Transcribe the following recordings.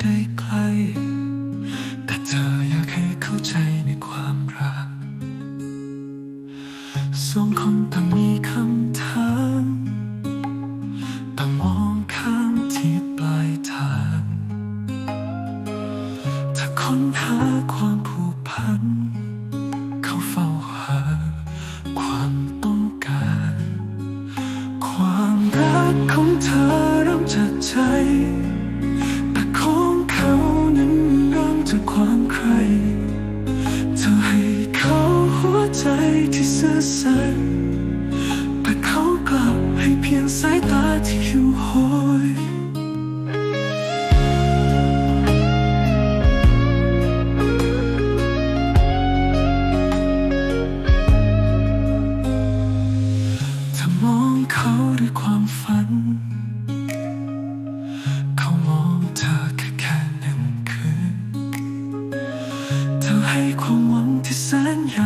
ได้ใกล้แต่เธออยากให้เข้าใจในความรักสองคนต้องมีคำถามต้องมองข้ามที่ปลายทางถ้าค้นหาความ ซื่อสัตย์แต่เขากลับให้เพียงสายตาที่หิวโหยเธอมองเขาด้วยความฝัน เขามองเธอแค่แค่หนึ่งคืนเธอให้ความหวังที่แสนยาว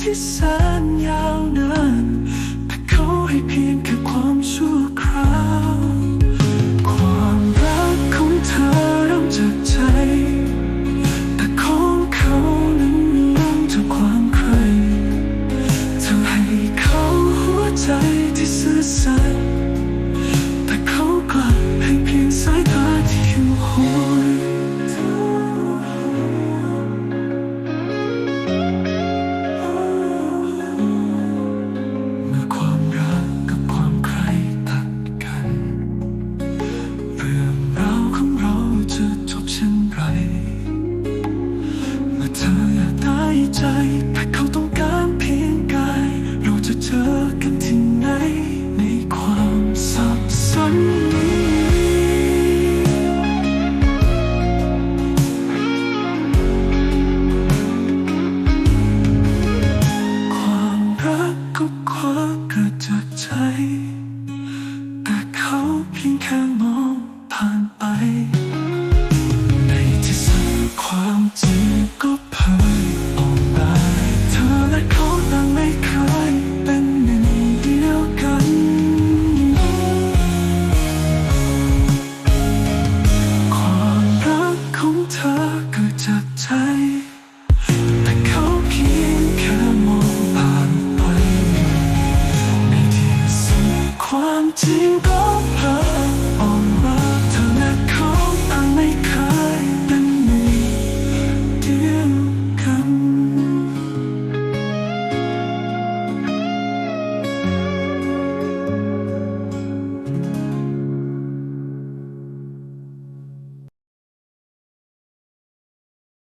ที่แสนยาวนาน ใจ แต่เขาต้องการเพียงกาย เราจะเจอกันที่ไหน ในความสับสนนี้ ความรักก็ควาเกิดจากใจ แต่เขาเพียงแค่มองผ่านไป ในที่สุดความจริง